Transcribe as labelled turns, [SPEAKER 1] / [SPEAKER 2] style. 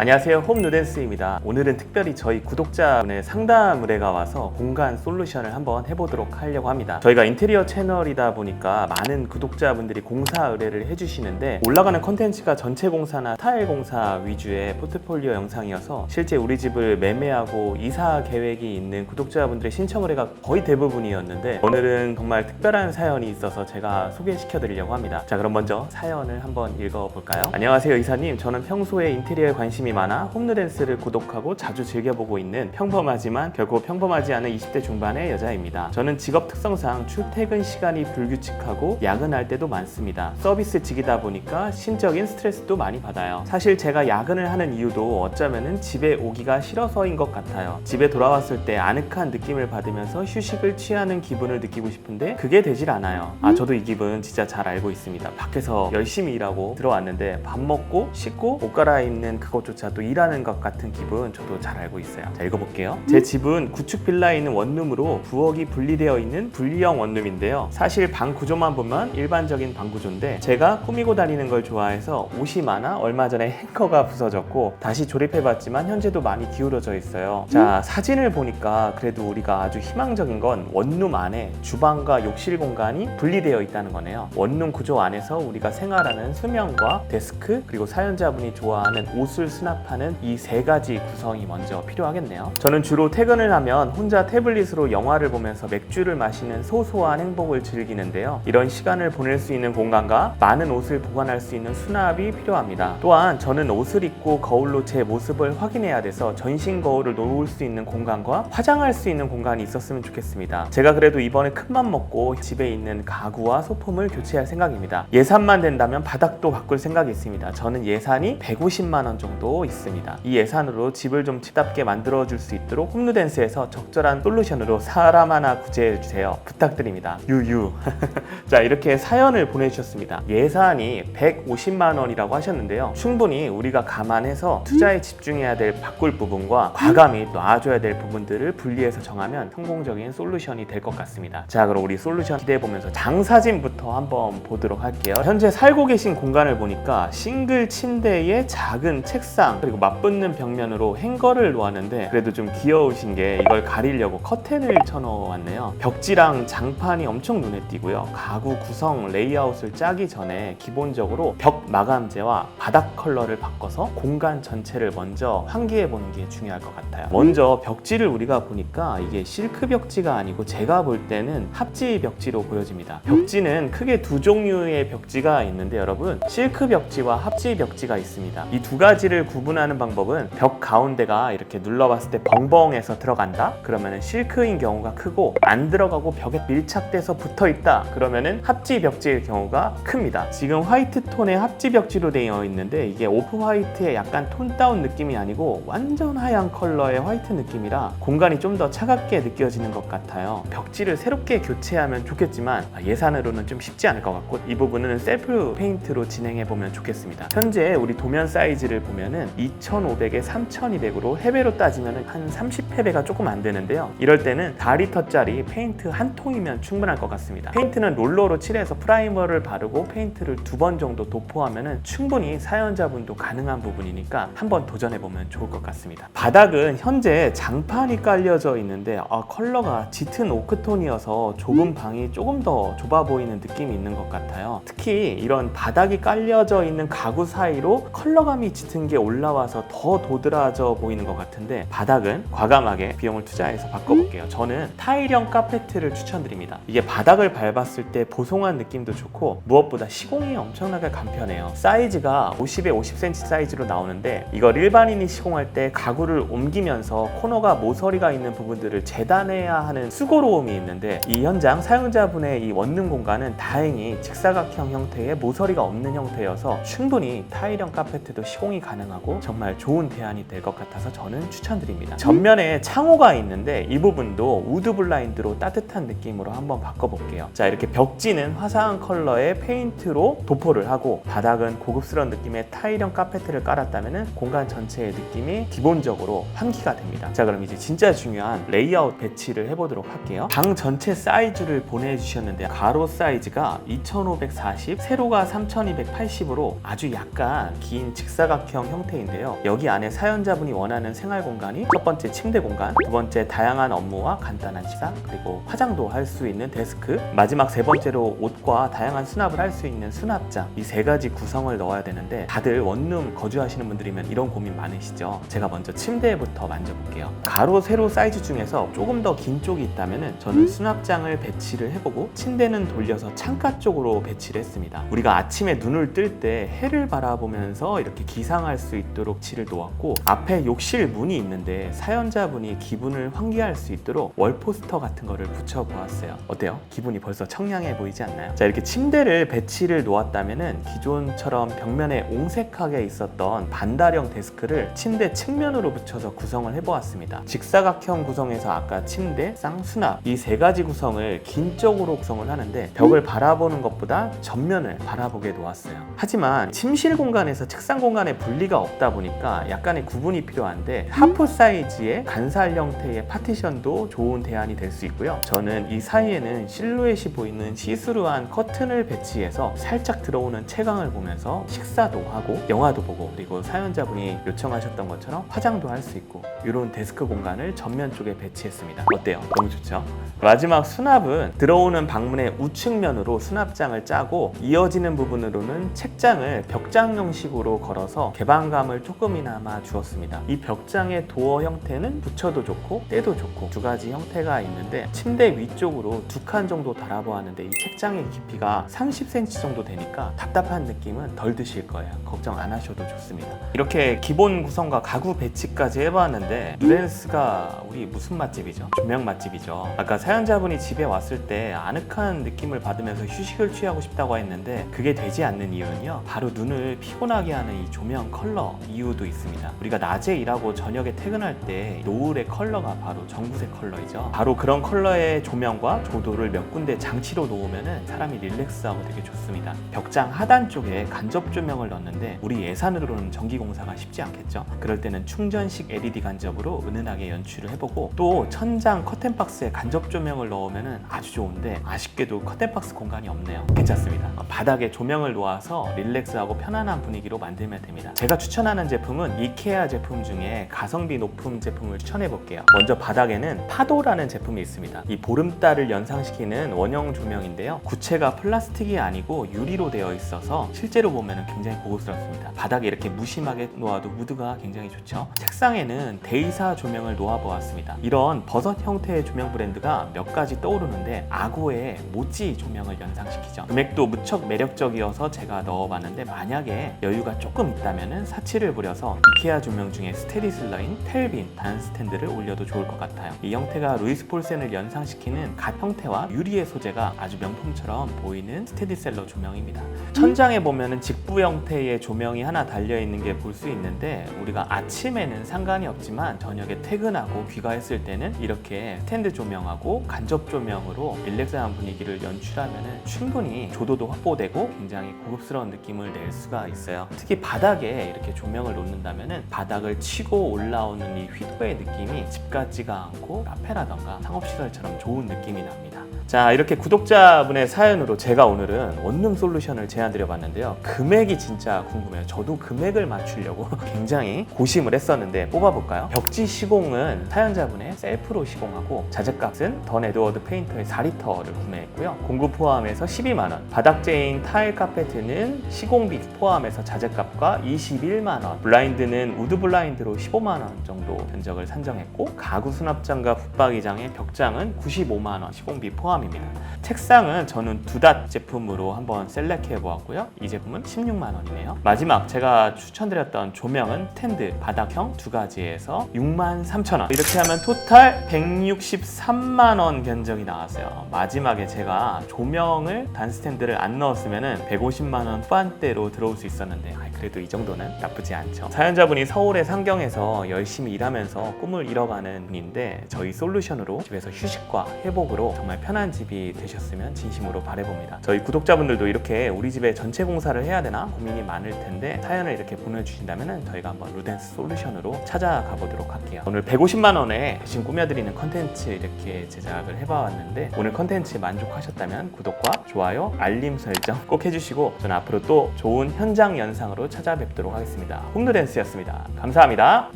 [SPEAKER 1] 안녕하세요. 홈누댄스입니다. 오늘은 특별히 저희 구독자분의 상담 의뢰가 와서 공간 솔루션을 한번 해보도록 하려고 합니다. 저희가 인테리어 채널이다 보니까 많은 구독자분들이 공사 의뢰를 해주시는데 올라가는 컨텐츠가 전체 공사나 타일 공사 위주의 포트폴리오 영상이어서 실제 우리 집을 매매하고 이사 계획이 있는 구독자분들의 신청 의뢰가 거의 대부분이었는데 오늘은 정말 특별한 사연이 있어서 제가 소개시켜 드리려고 합니다. 자 그럼 먼저 사연을 한번 읽어볼까요? 안녕하세요 이사님. 저는 평소에 인테리어에 관심이 많아 홈누댄스를 구독하고 자주 즐겨보고 있는 평범하지만 결코 평범하지 않은 20대 중반의 여자입니다. 저는 직업 특성상 출퇴근 시간이 불규칙하고 야근할 때도 많습니다. 서비스직이다 보니까 심적인 스트레스도 많이 받아요. 사실 제가 야근을 하는 이유도 어쩌면은 집에 오기가 싫어서인 것 같아요. 집에 돌아왔을 때 아늑한 느낌을 받으면서 휴식을 취하는 기분을 느끼고 싶은데 그게 되질 않아요. 아 저도 이 기분 진짜 잘 알고 있습니다. 밖에서 열심히 일하고 들어왔는데 밥 먹고 씻고 옷 갈아입는 그것조차 도 일하는 것 같은 기분 저도 잘 알고 있어요. 자 읽어볼게요. 제 집은 구축 빌라에 있는 원룸으로 부엌이 분리되어 있는 분리형 원룸인데요. 사실 방 구조만 보면 일반적인 방 구조인데 제가 꾸미고 다니는 걸 좋아해서 옷이 많아 얼마 전에 행커가 부서졌고 다시 조립해봤지만 현재도 많이 기울어져 있어요. 자 사진을 보니까 그래도 우리가 아주 희망적인 건 원룸 안에 주방과 욕실 공간이 분리되어 있다는 거네요. 원룸 구조 안에서 우리가 생활하는 수면과 데스크 그리고 사연자분이 좋아하는 옷을 수납하는 이 세 가지 구성이 먼저 필요하겠네요. 저는 주로 퇴근을 하면 혼자 태블릿으로 영화를 보면서 맥주를 마시는 소소한 행복을 즐기는데요. 이런 시간을 보낼 수 있는 공간과 많은 옷을 보관할 수 있는 수납이 필요합니다. 또한 저는 옷을 입고 거울로 제 모습을 확인해야 돼서 전신 거울을 놓을 수 있는 공간과 화장할 수 있는 공간이 있었으면 좋겠습니다. 제가 그래도 이번에 큰맘 먹고 집에 있는 가구와 소품을 교체할 생각입니다. 예산만 된다면 바닥도 바꿀 생각이 있습니다. 저는 예산이 150만 원 정도 있습니다. 이 예산으로 집을 좀 집답게 만들어 줄 수 있도록 홈누댄스에서 적절한 솔루션으로 사람 하나 구제해 주세요. 부탁드립니다. 유유. 자, 이렇게 사연을 보내주셨습니다. 예산이 150만 원이라고 하셨는데요. 충분히 우리가 감안해서 투자에 집중해야 될 바꿀 부분과 과감히 놔줘야 될 부분들을 분리해서 정하면 성공적인 솔루션이 될 것 같습니다. 자, 그럼 우리 솔루션 기대해 보면서 장 사진부터 한번 보도록 할게요. 현재 살고 계신 공간을 보니까 싱글 침대에 작은 책상 그리고 맞붙는 벽면으로 행거를 놓았는데 그래도 좀 귀여우신 게 이걸 가리려고 커튼을 쳐놓았네요. 벽지랑 장판이 엄청 눈에 띄고요. 가구 구성 레이아웃을 짜기 전에 기본적으로 벽 마감재와 바닥 컬러를 바꿔서 공간 전체를 먼저 환기해 보는 게 중요할 것 같아요. 먼저 벽지를 우리가 보니까 이게 실크 벽지가 아니고 제가 볼 때는 합지 벽지로 보여집니다. 벽지는 크게 두 종류의 벽지가 있는데 여러분 실크 벽지와 합지 벽지가 있습니다. 이 두 가지를 구분하는 방법은 벽 가운데가 이렇게 눌러봤을 때 벙벙해서 들어간다. 그러면은 실크인 경우가 크고 안 들어가고 벽에 밀착돼서 붙어 있다. 그러면은 합지 벽지일 경우가 큽니다. 지금 화이트 톤의 합지 벽지로 되어 있는데 이게 오프 화이트의 약간 톤 다운 느낌이 아니고 완전 하얀 컬러의 화이트 느낌이라 공간이 좀 더 차갑게 느껴지는 것 같아요. 벽지를 새롭게 교체하면 좋겠지만 아, 예산으로는 좀 쉽지 않을 것 같고 이 부분은 셀프 페인트로 진행해 보면 좋겠습니다. 현재 우리 도면 사이즈를 보면은 2,500에 3,200으로 해배로 따지면 한 30해배가 조금 안 되는데요. 이럴 때는 4리터짜리 페인트 한 통이면 충분할 것 같습니다. 페인트는 롤러로 칠해서 프라이머를 바르고 페인트를 두 번 정도 도포하면은 충분히 사연자분도 가능한 부분이니까 한번 도전해 보면 좋을 것 같습니다. 바닥은 현재 장판이 깔려져 있는데 아, 컬러가 짙은 오크톤이어서 좁은 방이 조금 더 좁아 보이는 느낌이 있는 것 같아요. 특히 이런 바닥이 깔려져 있는 가구 사이로 컬러감이 짙은 게 올라 와서 더 도드라져 보이는 것 같은데 바닥은 과감하게 비용을 투자해서 바꿔볼게요. 저는 타일형 카페트를 추천드립니다. 이게 바닥을 밟았을 때 보송한 느낌도 좋고 무엇보다 시공이 엄청나게 간편해요. 사이즈가 50에 50cm 사이즈로 나오는데 이걸 일반인이 시공할 때 가구를 옮기면서 코너가 모서리가 있는 부분들을 재단해야 하는 수고로움이 있는데 이 현장 사용자분의 이 원룸 공간은 다행히 직사각형 형태의 모서리가 없는 형태여서 충분히 타일형 카페트도 시공이 가능하고 정말 좋은 대안이 될 것 같아서 저는 추천드립니다. 전면에 창호가 있는데 이 부분도 우드 블라인드로 따뜻한 느낌으로 한번 바꿔볼게요. 자 이렇게 벽지는 화사한 컬러의 페인트로 도포를 하고 바닥은 고급스러운 느낌의 타일형 카페트를 깔았다면 공간 전체의 느낌이 기본적으로 환기가 됩니다. 자 그럼 이제 진짜 중요한 레이아웃 배치를 해보도록 할게요. 방 전체 사이즈를 보내주셨는데 가로 사이즈가 2540, 세로가 3280으로 아주 약간 긴 직사각형 형태 형태인데요. 여기 안에 사연자분이 원하는 생활 공간이 첫 번째 침대 공간, 두 번째 다양한 업무와 간단한 식사, 그리고 화장도 할 수 있는 데스크, 마지막 세 번째로 옷과 다양한 수납을 할 수 있는 수납장 이 세 가지 구성을 넣어야 되는데 다들 원룸 거주하시는 분들이면 이런 고민 많으시죠? 제가 먼저 침대부터 만져볼게요. 가로 세로 사이즈 중에서 조금 더 긴 쪽이 있다면 저는 수납장을 배치를 해보고 침대는 돌려서 창가 쪽으로 배치를 했습니다. 우리가 아침에 눈을 뜰 때 해를 바라보면서 이렇게 기상할 수 있도록 칠을 놓았고 앞에 욕실 문이 있는데 사연자분이 기분을 환기할 수 있도록 월 포스터 같은 거를 붙여 보았어요. 어때요? 기분이 벌써 청량해 보이지 않나요? 자 이렇게 침대를 배치를 놓았다면은 기존처럼 벽면에 옹색하게 있었던 반달형 데스크를 침대 측면으로 붙여서 구성을 해보았습니다. 직사각형 구성에서 아까 침대, 쌍수납 이 세 가지 구성을 긴 쪽으로 구성을 하는데 벽을 바라보는 것보다 전면을 바라보게 놓았어요. 하지만 침실 공간에서 책상 공간에 분리가 없다 보니까 약간의 구분이 필요한데 하프 사이즈의 간살 형태의 파티션도 좋은 대안이 될 수 있고요. 저는 이 사이에는 실루엣이 보이는 시스루한 커튼을 배치해서 살짝 들어오는 채광을 보면서 식사도 하고 영화도 보고 그리고 사연자분이 요청하셨던 것처럼 화장도 할 수 있고 이런 데스크 공간을 전면 쪽에 배치했습니다. 어때요? 너무 좋죠? 마지막 수납은 들어오는 방문의 우측면으로 수납장을 짜고 이어지는 부분으로는 책장을 벽장 형식으로 걸어서 개방 감을 조금이나마 주었습니다. 이 벽장의 도어 형태는 붙여도 좋고 떼도 좋고 두 가지 형태가 있는데 침대 위쪽으로 두 칸 정도 달아보았는데 이 책장의 깊이가 30cm 정도 되니까 답답한 느낌은 덜 드실 거예요. 걱정 안 하셔도 좋습니다. 이렇게 기본 구성과 가구 배치까지 해봤는데 누렌스가 우리 무슨 맛집이죠? 조명 맛집이죠. 아까 사연자분이 집에 왔을 때 아늑한 느낌을 받으면서 휴식을 취하고 싶다고 했는데 그게 되지 않는 이유는요. 바로 눈을 피곤하게 하는 이 조명 컬러 이유도 있습니다. 우리가 낮에 일하고 저녁에 퇴근할 때 노을의 컬러가 바로 전구색 컬러이죠. 바로 그런 컬러의 조명과 조도를 몇 군데 장치로 놓으면 사람이 릴렉스하고 되게 좋습니다. 벽장 하단 쪽에 간접 조명을 넣는데 우리 예산으로는 전기 공사가 쉽지 않겠죠. 그럴 때는 충전식 LED 간접으로 은은하게 연출을 해보고 또 천장 커튼박스에 간접 조명을 넣으면 아주 좋은데 아쉽게도 커튼박스 공간이 없네요. 괜찮습니다. 어, 바닥에 조명을 놓아서 릴렉스하고 편안한 분위기로 만들면 됩니다. 제가 추천 하는 제품은 이케아 제품 중에 가성비 높은 제품을 추천해 볼게요. 먼저 바닥에는 파도라는 제품이 있습니다. 이 보름달을 연상시키는 원형 조명인데요. 구체가 플라스틱이 아니고 유리로 되어 있어서 실제로 보면 굉장히 고급스럽습니다. 바닥에 이렇게 무심하게 놓아도 무드가 굉장히 좋죠. 책상에는 데이사 조명을 놓아 보았습니다. 이런 버섯 형태의 조명 브랜드가 몇 가지 떠오르는데 아고의 모찌 조명을 연상시키죠. 금액도 무척 매력적이어서 제가 넣어봤는데 만약에 여유가 조금 있다면 사치를 부려서 이케아 조명 중에 스테디슬러인 텔빈 단 스탠드를 올려도 좋을 것 같아요. 이 형태가 루이스 폴센을 연상시키는 갓 형태와 유리의 소재가 아주 명품처럼 보이는 스테디셀러 조명입니다. 천장에 보면은 직부 형태의 조명이 하나 달려 있는 게 볼 수 있는데 우리가 아침에는 상관이 없지만 저녁에 퇴근하고 귀가했을 때는 이렇게 스탠드 조명하고 간접 조명으로 릴렉스한 분위기를 연출하면 충분히 조도도 확보되고 굉장히 고급스러운 느낌을 낼 수가 있어요. 특히 바닥에 이렇게 조명을 놓는다면 바닥을 치고 올라오는 이 휘도의 느낌이 집 같지가 않고 카페라던가 상업시설처럼 좋은 느낌이 납니다. 자 이렇게 구독자분의 사연으로 제가 오늘은 원룸 솔루션을 제안드려 봤는데요. 금액이 진짜 궁금해요. 저도 금액을 맞추려고 굉장히 고심을 했었는데 뽑아볼까요? 벽지 시공은 사연자분의 셀프로 시공하고 자재값은 던 에드워드 페인터의 4리터를 구매했고요. 공구 포함해서 12만원 바닥재인 타일 카페트는 시공비 포함해서 자재값과 21만원 블라인드는 우드 블라인드로 15만원 정도 견적을 산정했고 가구 수납장과 붙박이장의 벽장은 95만원 시공비 포함 입니다 책상은 저는 두닷 제품으로 한번 셀렉해 보았고요. 이 제품은 16만 원이네요. 마지막 제가 추천드렸던 조명은 텐드 바닥형 두 가지에서 6만 3천 원. 이렇게 하면 토탈 163만 원 견적이 나왔어요. 마지막에 제가 조명을 단 스탠드를 안 넣었으면 150만 원 후반대로 들어올 수 있었는데 아, 그래도 이 정도는 나쁘지 않죠. 사연자분이 서울의 상경에서 열심히 일하면서 꿈을 이뤄가는 분인데 저희 솔루션으로 집에서 휴식과 회복으로 정말 편한 편안한 집이 되셨으면 진심으로 바래봅니다. 저희 구독자분들도 이렇게 우리 집에 전체 공사를 해야 되나 고민이 많을 텐데 사연을 이렇게 보내주신다면 저희가 한번 루덴스 솔루션으로 찾아가 보도록 할게요. 오늘 150만 원에 대신 꾸며드리는 컨텐츠 이렇게 제작을 해봐왔는데 오늘 컨텐츠 만족하셨다면 구독과 좋아요, 알림 설정 꼭 해주시고 저는 앞으로 또 좋은 현장 영상으로 찾아뵙도록 하겠습니다. 홈루덴스였습니다. 감사합니다.